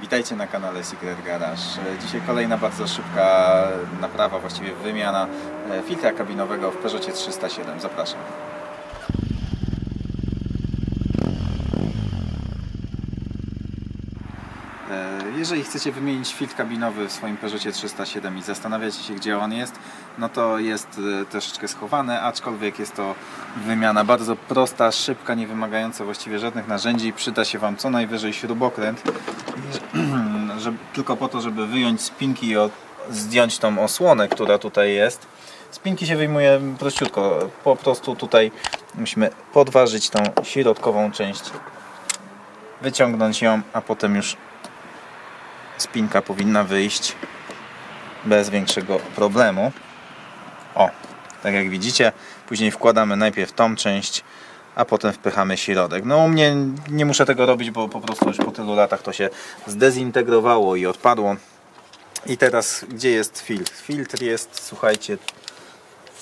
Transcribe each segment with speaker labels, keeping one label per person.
Speaker 1: Witajcie na kanale Secret Garage. Dzisiaj kolejna bardzo szybka naprawa, właściwie wymiana e, filtra kabinowego w Peugeotie 307. Zapraszam. Jeżeli chcecie wymienić filtr kabinowy w swoim Peugeotie 307 i zastanawiacie się gdzie on jest, no to jest e, troszeczkę schowany, aczkolwiek jest to wymiana bardzo prosta, szybka, nie wymagająca właściwie żadnych narzędzi. Przyda się Wam co najwyżej śrubokręt, żeby, tylko po to, żeby wyjąć spinki i od, zdjąć tą osłonę, która tutaj jest. Spinki się wyjmuje prościutko, po prostu tutaj musimy podważyć tą środkową część, wyciągnąć ją, a potem już spinka powinna wyjść bez większego problemu. O, tak jak widzicie, później wkładamy najpierw tą część, a potem wpychamy środek. No u mnie nie muszę tego robić, bo po prostu już po tylu latach to się zdezintegrowało i odpadło. I teraz gdzie jest filtr? Filtr jest, słuchajcie,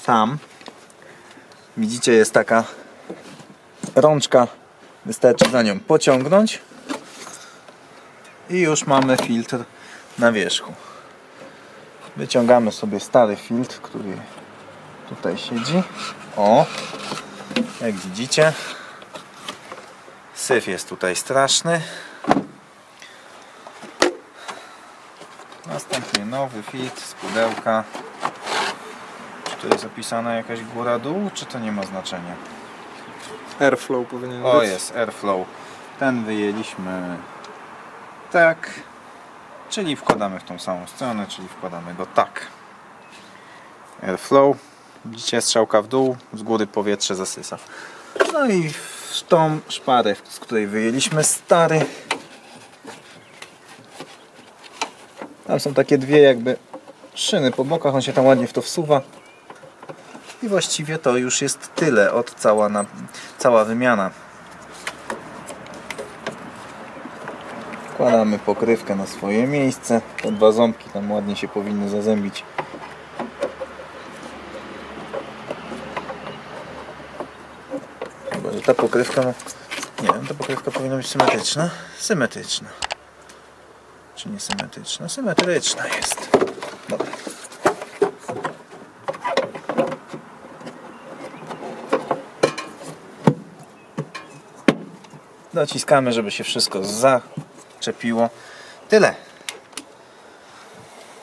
Speaker 1: tam. Widzicie, jest taka rączka. Wystarczy za nią pociągnąć i już mamy filtr na wierzchu. Wyciągamy sobie stary filtr, który tutaj siedzi. O, jak widzicie, syf jest tutaj straszny. Następnie nowy filtr z pudełka. Czy to jest opisana jakaś góra-dół, czy to nie ma znaczenia?
Speaker 2: Airflow powinien
Speaker 1: O
Speaker 2: być.
Speaker 1: jest, Airflow. Ten wyjęliśmy tak, czyli wkładamy w tą samą stronę, czyli wkładamy go tak. Airflow. Widzicie, strzałka w dół, z góry powietrze zasysa. No i w tą szparę, z której wyjęliśmy stary. Tam są takie dwie jakby szyny po bokach, on się tam ładnie w to wsuwa. I właściwie to już jest tyle od cała, na, cała wymiana. Wkładamy pokrywkę na swoje miejsce. Te dwa ząbki tam ładnie się powinny zazębić. Chyba, że ta pokrywka, nie wiem, ta pokrywka powinna być symetryczna. Symetryczna. Czy nie symetryczna? Symetryczna jest. Dobra. Dociskamy, żeby się wszystko zaczepiło. Tyle.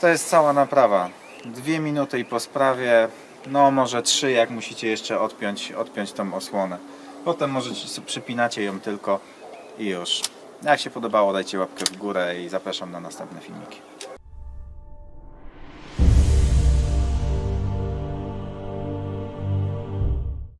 Speaker 1: To jest cała naprawa. Dwie minuty i po sprawie, no może trzy, jak musicie jeszcze odpiąć, odpiąć tą osłonę. Potem możecie przypinacie ją tylko i już. Jak się podobało, dajcie łapkę w górę i zapraszam na następne filmiki.